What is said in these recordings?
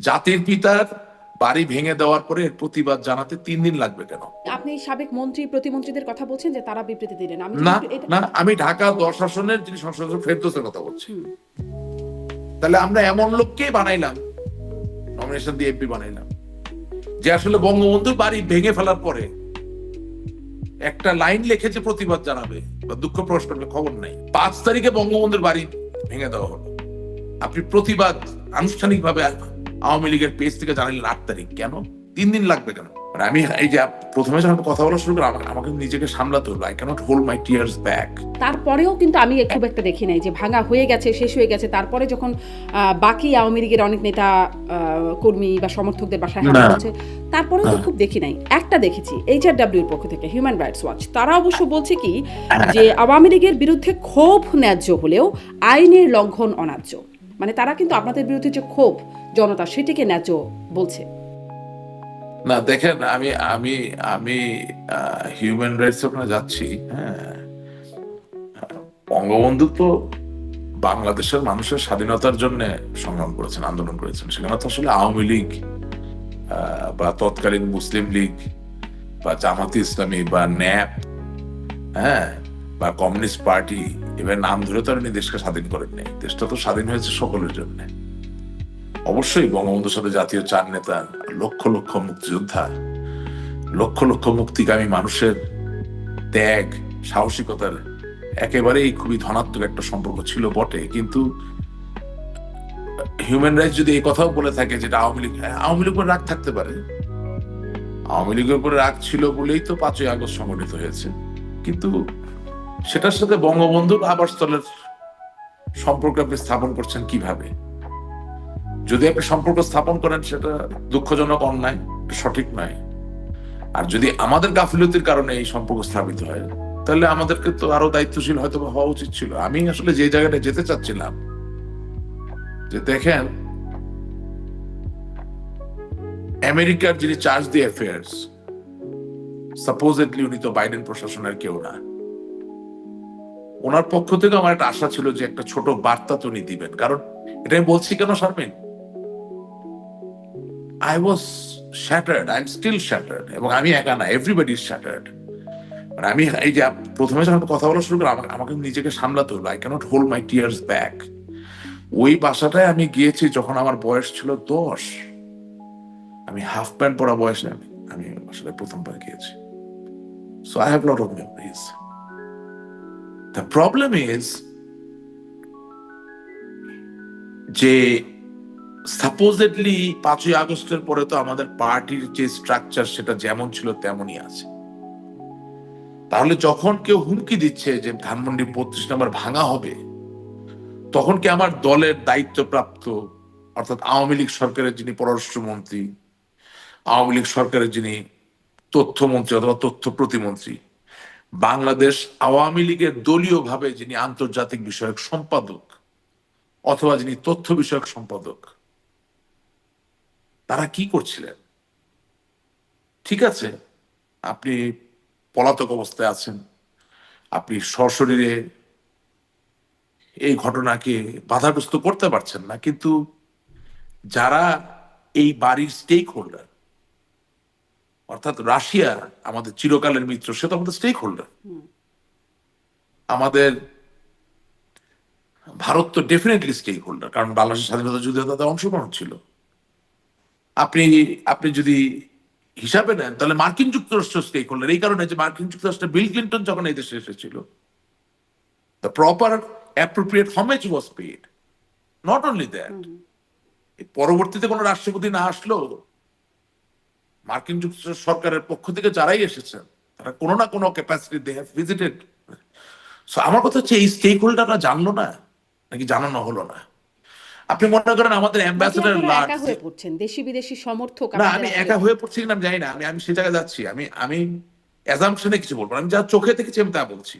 জাতির পিতার বাড়ি ভেঙে দেওয়ার পরে এর প্রতিবাদ জানাতে তিন দিন লাগবে কেন? আপনি সাবেক মন্ত্রী প্রতিমন্ত্রীদের কথা বলছেন যে তারা বিবৃতি দিলেন। আমি না না আমি ঢাকা দশ আসনের যিনি সংসদ ফেরদোসের কথা বলছি। তাহলে আমরা এমন লোককেই বানাইলাম? নমিনেশন দিয়ে এমপি বানাইলাম। যে আসলে বঙ্গবন্ধুর বাড়ি ভেঙে ফেলার পরে একটা লাইন লিখেছে প্রতিবাদ জানাবে বা দুঃখ প্রকাশ করবে খবর নাই। পাঁচ তারিখে বঙ্গবন্ধুর বাড়ি ভেঙে দেওয়া হলো। আপনি প্রতিবাদ আনুষ্ঠানিকভাবে আওয়ামী লীগের পেজ থেকে জানালেন আট তারিখ। কেন? তিন দিন লাগবে কেন? মানে আমি এই যে প্রথমে যখন কথা বলা শুরু করলাম আমাকে- নিজেকে সামলাতে হলো। I can't hold my tears back তারপরেও কিন্তু আমি খুব একটা দেখি নাই যে ভাঙা হয়ে গেছে শেষ হয়ে গেছে। তারপরে যখন বাকি আওয়ামী লীগের অনেক নেতা আহ, কর্মী বা সমর্থকদের বাসায় হামলা হচ্ছে তারপরেও তো খুব দেখি নাই। একটা দেখেছি এইচআরডব্লিউর পক্ষ থেকে হিউম্যান রাইটস ওয়াচ তারা অবশ্য বলছে কি যে আওয়ামী লীগের বিরুদ্ধে ক্ষোভ ন্যায্য হলেও আইনের লঙ্ঘন অন্যায্য মানে তারা কিন্তু আপনাদের বিরুদ্ধে যে ক্ষোভ জনতা সেটিকে ন্যায্য বলছে। না, দেখেন, আমি আমি আমি হিউম্যান রাইটস ওখানে যাচ্ছি হ্যাঁ। বঙ্গবন্ধু তো বাংলাদেশের মানুষের স্বাধীনতার জন্য সংগ্রাম করেছেন, আন্দোলন করেছেন। সেখানে তো আসলে আওয়ামী লীগ বা তৎকালীন মুসলিম লীগ, বা জামাতি ইসলামী, বা ন্যাপ হ্যাঁ বা কমিউনিস্ট পার্টি, এবার নাম ধরে তো দেশকে স্বাধীন করেননি। দেশটা তো স্বাধীন হয়েছে সকলের জন্য। অবশ্যই বঙ্গবন্ধুর সাথে জাতীয় চার নেতা লক্ষ লক্ষ মুক্তিযোদ্ধা লক্ষ লক্ষ মুক্তিকামী মানুষের ত্যাগ সাহসিকতার একেবারেই খুবই ধনাত্মক একটা সম্পর্ক ছিল বটে। কিন্তু হিউম্যান রাইটস যদি এই কথাও বলে থাকে যেটা আওয়ামী লীগ হ্যাঁ, আওয়ামী লীগের রাগ থাকতে পারে। আওয়ামী লীগের উপরে রাগ ছিল বলেই তো পাঁচই আগস্ট সংগঠিত হয়েছে। কিন্তু সেটার সাথে বঙ্গবন্ধুর আবাসস্থলের সম্পর্ক আপনি স্থাপন করছেন কীভাবে? যদি আপনি সম্পর্ক স্থাপন করেন, সেটা দুঃখজনক, অন্যায় সঠিক নয়। আর যদি আমাদের গাফিলতির কারণে এই সম্পর্ক স্থাপিত হয়, তাহলে আমাদেরকে তো আরও দায়িত্বশীল হয়তো হওয়া উচিত ছিল। আমি আসলে যে জায়গাটা যেতে চাচ্ছিলাম, যে দেখেন, আমেরিকার যিনি চার্জ দি অ্যাফেয়ার্স সাপোজেডলি উনি তো বাইডেন প্রশাসনের কেউ না। ওনার পক্ষ থেকে আমার একটা আশা ছিল যে একটা ছোট বার্তা তো উনি দিবেন। কারণ এটা আমি বলছি কেন, Sharmin? I was shattered I am still shattered এবং আমি একা না এভরিবডি ইজ শ্যাটার্ড মানে আমি, এই যে প্রথমে যখন কথা বলা শুরু করলাম, আমাকে নিজেকে সামলাতে হলো। I can't hold my tears back ওই বাসাটায় আমি গিয়েছি যখন আমার বয়স ছিল দশ। আমি হাফ প্যান্ট পরা বয়সে আমি আমি আসলে প্রথমবার গিয়েছি। So I have lot of memories the problem is যে সাপোজেডলি পাঁচই আগস্টের পরে তো আমাদের পার্টির যে স্ট্রাকচার সেটা যেমন ছিল তেমনই আছে। তাহলে যখন কেউ হুমকি দিচ্ছে যে ধানমন্ডি বত্রিশ নম্বর ভাঙা হবে, তখন কি আমার দলের দায়িত্বপ্রাপ্ত, অর্থাৎ আওয়ামী লীগ সরকারের যিনি পররাষ্ট্রমন্ত্রী, আওয়ামী লীগ সরকারের যিনি তথ্যমন্ত্রী অথবা তথ্য প্রতিমন্ত্রী, বাংলাদেশ আওয়ামী লীগের দলীয়ভাবে যিনি আন্তর্জাতিক বিষয়ক সম্পাদক অথবা যিনি তথ্য বিষয়ক সম্পাদক তারা কি করছিলেন? ঠিক আছে আপনি পলাতক অবস্থায় আছেন আপনি সশরীরে এই ঘটনাকে বাধাগ্রস্ত করতে পারছেন না কিন্তু যারা এই বাড়ির স্টেক হোল্ডার অর্থাৎ রাশিয়া আমাদের চিরকালের মিত্র সে তো আমাদের স্টেক হোল্ডার আমাদের ভারত তো ডেফিনেটলি স্টেক হোল্ডার কারণ বাংলাদেশের স্বাধীনতা যুদ্ধে তাদের অংশগ্রহণ ছিল। আপনি আপনি যদি হিসাবে নেন তাহলে মার্কিন যুক্তরাষ্ট্র স্টেক হোল্ডার এই কারণে যে মার্কিন যুক্তরাষ্ট্রে বিল ক্লিন্টন যখন এই দেশে এসেছিল the proper appropriate homage was paid not only that পরবর্তীতে কোনো রাষ্ট্রপতি না আসলেও মার্কিন যুক্তরাষ্ট্র সরকারের পক্ষ থেকে যারাই এসেছেন তারা কোনো না কোনো capacity they have visited so আমার কথা হচ্ছে এই স্টেক হোল্ডাররা জানলো না নাকি জানানো হলো না? আপনি মনে করেন আমাদের অ্যাম্বাসেডার একা হয়ে পড়ছেন দেশি বিদেশি সমর্থক না আমি একা হয়ে পড়ছি কিনা আমি জানি না আমি আমি সে জায়গায় যাচ্ছি আমি আমি অ্যাজাম্পশনে কিছু বলব আমি যা চোখে দেখেছি আমি তা বলছি।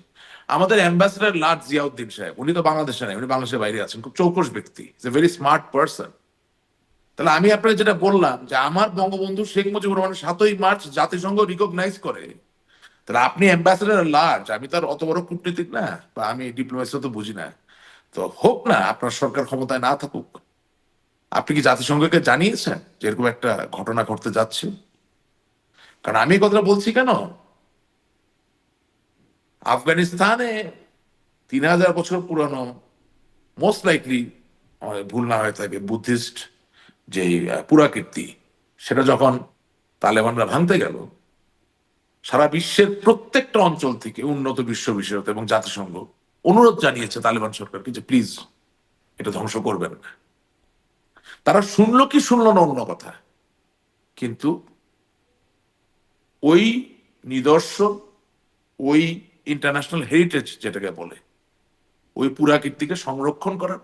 আমাদের অ্যাম্বাসেডার লার্জ জিয়াউদ্দিন সাহেব উনি তো বাংলাদেশে নাই উনি বাংলাদেশের বাইরে আছেন খুব চৌকস ব্যক্তি is a very smart person তাহলে আমি আপনাকে যেটা বললাম যে আমার বঙ্গবন্ধু শেখ মুজিবুর রহমান সাতই মার্চ জাতিসংঘ রিকগনাইজ করে। তাহলে আপনি অ্যাম্বাসেডার লার্জ আমি তার অত বড় কূটনীতিক না বা আমি ডিপ্লোমেসি তো বুঝি না। তো হোক না, আপনার সরকার ক্ষমতায় না থাকুক। আপনি কি জাতিসংঘকে জানিয়েছেন যে এরকম একটা ঘটনা ঘটতে যাচ্ছে? কারণ আমি কথাটা বলছি কেন? আফগানিস্তানে তিন হাজার বছর পুরানো মোস্ট লাইকলি ভুল না হয়ে থাকে, বুদ্ধিস্ট যে পুরাকীর্তি, সেটা যখন তালেবানরা ভাঙতে গেল, সারা বিশ্বের প্রত্যেকটা অঞ্চল থেকে উন্নত বিশ্ব বিশেষত এবং জাতিসংঘ অনুরোধ জানিয়েছে তালেবান সরকারকে যে প্লিজ এটা ধ্বংস করবেন না। তারা শুনলো কি শুনলো না অন্য কথা। কিন্তু ওই নিদর্শন, ওই ইন্টারন্যাশনাল হেরিটেজ যেটাকে বলে, ওই পুরাকীর্তিকে সংরক্ষণ করার,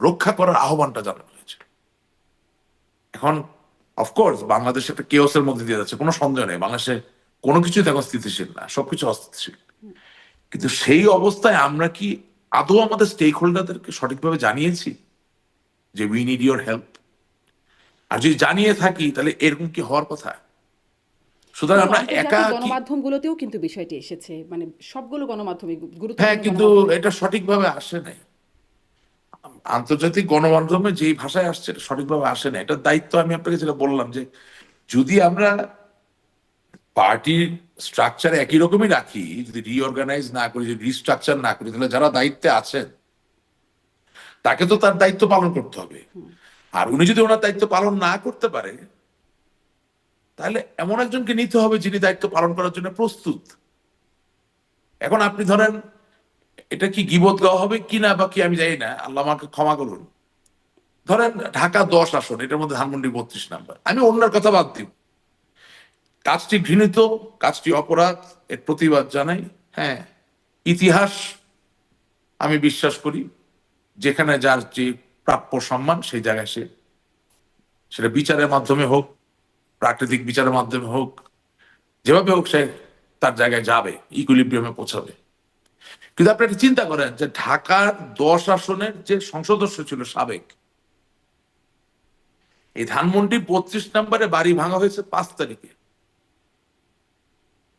রক্ষা করার আহ্বানটা জানানো হয়েছে। এখন অফকোর্স বাংলাদেশ একটা কেওসের মধ্যে দিয়ে যাচ্ছে, কোনো সন্দেহ নেই। বাংলাদেশে কোনো কিছুই এখন স্থিতিশীল না, সবকিছু অস্থিতিশীল। কিন্তু সেই অবস্থায় আমরা কি আদৌ আমাদের স্টেক হোল্ডারদেরকে সঠিকভাবে জানিয়েছি যে উই নিড ইউর হেল্প আর যদি জানিয়ে থাকি তাহলে এরকম কি হওয়ার কথা? সুতরাং আমরা একা গণমাধ্যমগুলোতেও কিন্তু বিষয়টি এসেছে। মানে সবগুলো গণমাধ্যমে গুরুত্ব হ্যাঁ কিন্তু এটা সঠিকভাবে আসে নাই। আন্তর্জাতিক গণমাধ্যমে যেই ভাষায় আসছে সঠিকভাবে আসে না এটার দায়িত্ব আমি আপনাকে যেটা বললাম যে যদি আমরা পার্টির স্ট্রাকচার একই রকমই রাখি, যদি রিঅর্গানাইজ না করি, যদি রিস্ট্রাকচার না করি, তাহলে যারা দায়িত্বে আছেন, তাকে তো তার দায়িত্ব পালন করতে হবে। আর উনি যদি ওনার দায়িত্ব পালন না করতে পারে, তাহলে এমন একজনকে নিতে হবে যিনি দায়িত্ব পালন করার জন্য প্রস্তুত। এখন আপনি ধরেন, এটা কি গিবত গাওয়া হবে কি না বা কি আমি জানি না, আল্লাহ আমাকে ক্ষমা করুন। ধরেন ঢাকা দশ আসন, এটার মধ্যে ধানমন্ডি বত্রিশ নাম্বার। আমি অন্যের কথা বাদ দিব। কাজটি ঘৃণিত, কাজটি অপরাধ, এর প্রতিবাদ জানাই। হ্যাঁ ইতিহাস আমি বিশ্বাস করি, যেখানে যার যে প্রাপ্য সম্মান, সেই জায়গায় সে, সেটা বিচারের মাধ্যমে হোক, প্রাকৃতিক বিচারের মাধ্যমে হোক, যেভাবে হোক সে তার জায়গায় যাবে ইকুইলিব্রিয়ামে পৌঁছাবে। কিন্তু আপনি একটা চিন্তা করেন যে ঢাকার দশ আসনের যে সংসদস্য ছিল সাবেক, এই ধানমন্ডি বত্রিশ নম্বরে বাড়ি ভাঙা হয়েছে পাঁচ তারিখে।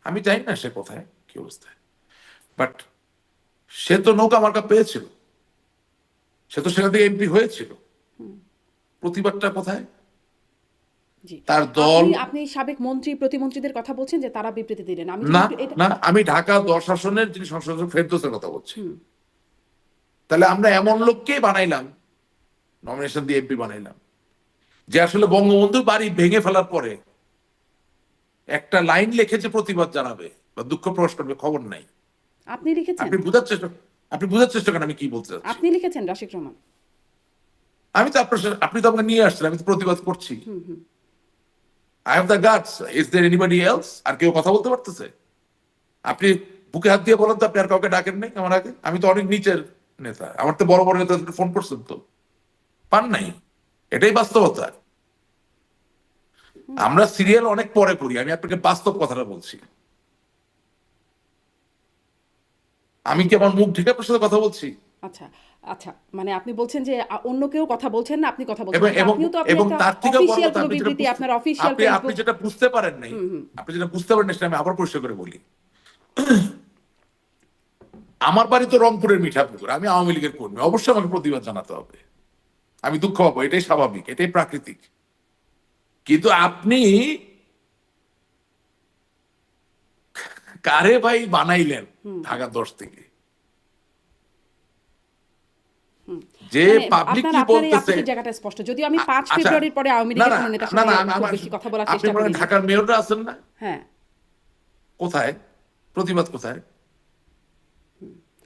আমি জানি না সে কোথায় কি অবস্থায়। বাট সে তো নৌকা মার্কা পেয়েছিল। সে তো সেখান থেকে এমপি হয়েছিল। প্রতিবাদটা কোথায়? তার দল আপনি- সাবেক মন্ত্রী প্রতিমন্ত্রীদের কথা বলছেন যে তারা বিবৃতি দিলেন। আমি না না আমি ঢাকা দশ আসনের যিনি সংসদ ফেরদোসের কথা বলছি। তাহলে আমরা এমন লোককেই বানাইলাম নমিনেশন দিয়ে এমপি বানাইলাম যে আসলে বঙ্গবন্ধু বাড়ি ভেঙে ফেলার পরে একটা লাইন লিখেছে প্রতিবাদ জানাবে বা দুঃখ প্রকাশ করবে খবর নাই। আপনি লিখেছেন? আপনি বুঝার চেষ্টা আপনি বুঝার চেষ্টা করেন আমি কি বলতে চাচ্ছি? আপনি লিখেছেন রাশিক রহমান। আমি তো আপনার আপনি তো আমাকে নিয়ে আসছেন আমি তো প্রতিবাদ করছি। I have the guards is there anybody else আর কেউ কথা বলতে পারতেছে? আপনি বুকে হাত দিয়ে বলেন তো আপনি আর কাউকে ডাকেন নাই আমার আগে? আমি তো অনেক নিচের নেতা। আমার তো বড় বড় নেতা ফোন করছেন তো। পান নাই। এটাই বাস্তবতা। আমরা সিরিয়াল অনেক পরে করি আমি আপনাকে বাস্তব কথাটা বলছি। আমি কি আমার মুখ ঢেকে আপনার সাথে কথা বলছি? আচ্ছা আচ্ছা মানে আপনি বলছেন যে অন্য কেউ কথা বলছেন না আপনি কথা বলছেন আপনিও তো এবং তার থেকে অফিসিয়াল কোনো বিবৃতি আপনার অফিসিয়াল আপনি আপনি যেটা বুঝতে পারেন নাই আপনি যেটা বুঝতে পারেন সেটা আমি আবার পরিষ্কার করে বলি। আমার বাড়ি তো রংপুরের মিঠাপুকুর আমি আওয়ামী লীগের কর্মী অবশ্যই আমাকে প্রতিবাদ জানাতে হবে। আমি দুঃখ পাবো এটাই স্বাভাবিক এটাই প্রাকৃতিক। কিন্তু আপনি কারে ভাই বানাইলেন ঢাকা দশ থেকে? যে মানে আপনার আপনার বলতেছে? জায়গাটা স্পষ্ট। যদিও আমি পাঁচ আচ্ছা। ফেব্রুয়ারির পরে আওয়ামী লীগের কোনো নেতার না, সঙ্গে না, খুব বেশি কথা বলার চেষ্টা করি ঢাকার মেয়ররা আছেন না? হ্যাঁ। কোথায়? প্রতিবাদ কোথায়?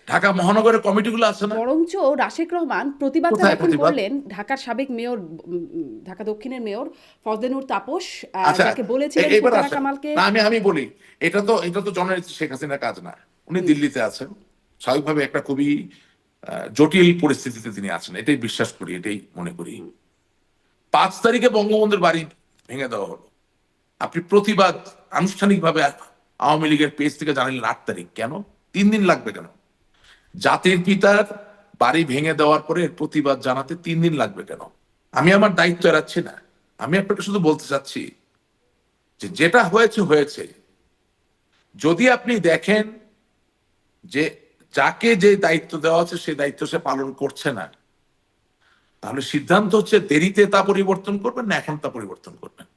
ঢাকা মহানগরের কমিটিগুলো আছে না? বরঞ্চ রাশেক রহমান প্রতিবাদ? করলেন ঢাকার সাবেক মেয়র ঢাকা দক্ষিণের মেয়র ফজলেনুর তাপস আহ, আচ্ছা যাকে বলেছিলেন। কামালকে না, আমি আমি বলি এটা তো এটা তো জননেত্রী শেখ হাসিনার কাজ না। উনি দিল্লিতে আছেন। স্বাভাবিকভাবে একটা খুবই জটিল পরিস্থিতিতে তিনি আছেন। এটাই বিশ্বাস করি এটাই মনে করি। পাঁচ তারিখে বঙ্গবন্ধুর বাড়ি ভেঙে দেওয়া হলো। আপনি প্রতিবাদ আনুষ্ঠানিকভাবে আওয়ামী লীগের পেজ থেকে জানালেন আট তারিখ। কেন? তিন দিন লাগবে কেন? জাতির পিতার বাড়ি ভেঙে দেওয়ার পরে প্রতিবাদ জানাতে তিন দিন লাগবে কেন? আমি আমার দায়িত্ব এড়াচ্ছি না। আমি আপনাকে শুধু বলতে চাচ্ছি যে যেটা হয়েছে হয়েছে। যদি আপনি দেখেন যে যাকে যে দায়িত্ব দেওয়া আছে সেই দায়িত্ব সে পালন করছে না, তাহলে সিদ্ধান্ত হচ্ছে দেরিতে তা পরিবর্তন করবেন না, এখন তা পরিবর্তন করবেন।